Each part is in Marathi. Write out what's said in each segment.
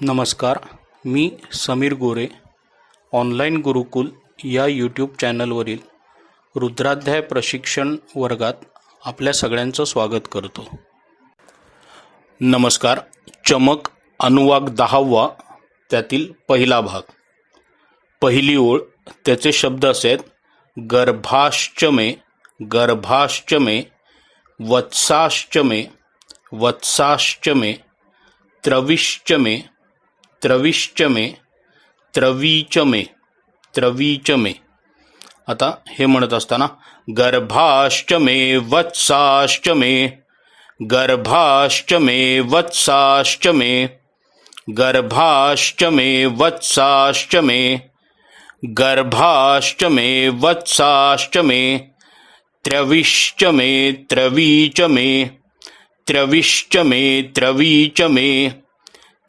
नमस्कार मी समीर गोरे ऑनलाईन गुरुकुल या यूट्यूब चॅनलवरील रुद्राध्याय प्रशिक्षण वर्गात आपल्या सगळ्यांचं स्वागत करतो. नमस्कार चमक अनुवाग दहावा त्यातील पहिला भाग. पहिली ओळ त्याचे शब्द असे आहेत गर्भाश्चमे वत्साश्चमे वत्साश्चमे मे मे त्रविश्च मे त्रवीच मे त्रवीच मे. आता हे म्हणत असताना गर्भाश्च मे वत्साश्च मे गर्भाश्च मे वत्साश्च मे गर्भाश्च मे वत्साश्च मे गर्भाश्च मे वत्साश्च मे त्रविश्च मे त्रवीच मे त्रविश्च मे त्रवीच मे.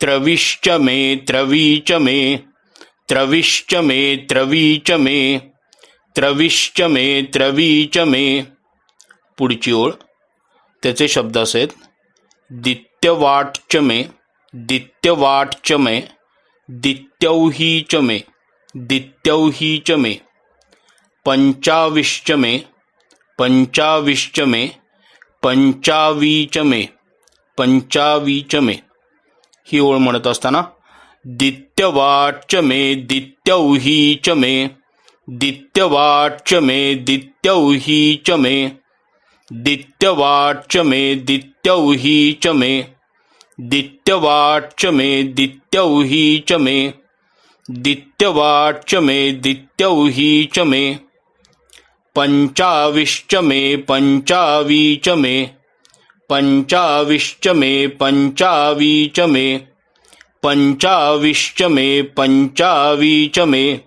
त्रविश्च मे त्रवीच मे त्रविश्च मे त्रवीच मे त्रविश्च मे त्रवीच मे. पुढची ओळ. त्याचे शब्द असेल दित्यवाटच मे दित्यवाटच मे दित्यौहीच मे दित्यौहीच मे. पंचाविश्च मे पंचाविश्च मे पंचावीच मे पंचावीच मे. ही ओळ म्हणत असताना दित्यवाच मे दित्यौहीच मे दित्यवाच मे दित्यौहीच मे दित्यवाच मे दित्यौहीच मे दित्यवाच मे दित्यौहीच मे दित्यवाच मे दित्यौहीच मे पंचाविश्च मे पंचावीच मे पंचाविश्च मे पंचावीच मे। पंचाविश्च मे पंचावीच मे।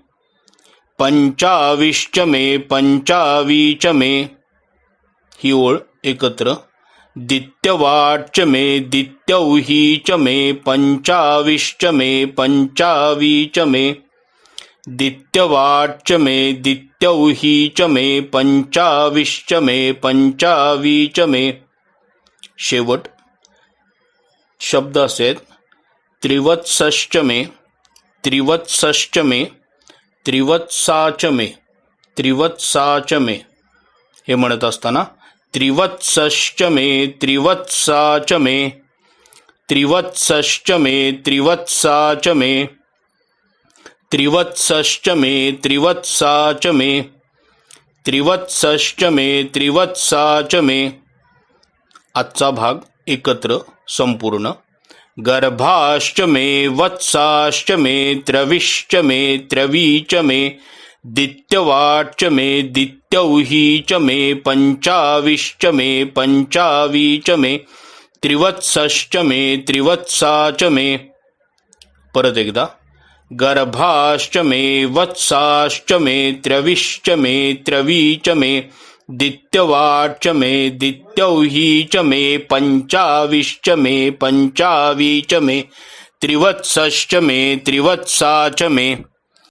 पंचाविश्च मे पंचावीच मे। ही ओळ एकत्र। दित्यवाच मे दित्यौहीच मे। पंचाविश्च मे पंचावीच मे। दित्यवाच मे दित्यौहीच मे। पंचाविश्च मे पंचावीच मे। शेवट शब्द असेल त्रिवत्सष्टमे मे त्रिवत्साचमे मे मे मे हे म्हणत असताना त्रिवत्सश्च मे त्रिवत्साच मे त्रिवत्सश्च मे त्रिवत्साच मे त्रिवत्सश्च मे त्रिवत्साच मे त्रिवत्सश्च मे त्रिवत्साच मे आजचा भाग एकत्र संपूर्ण. गर्भाश्च मे वत्साश्च मे त्रविश्च मे त्रवीच मे दित्यवाच मे दित्यौहीच मे पंचाविश्च मे पंचावीच मे त्रिवत्सश्च मे त्रिवत्साच मे परत एकदा. गर्भाश्च मे वत्साश्च मे त्रविश्च मे त्रवीच मे द्वित्यवाच मे दित्यौ हि च मे पञ्चाविश्च मे पञ्चावी च मे त्रिवत्सश्च मे त्रिवत्सा च मे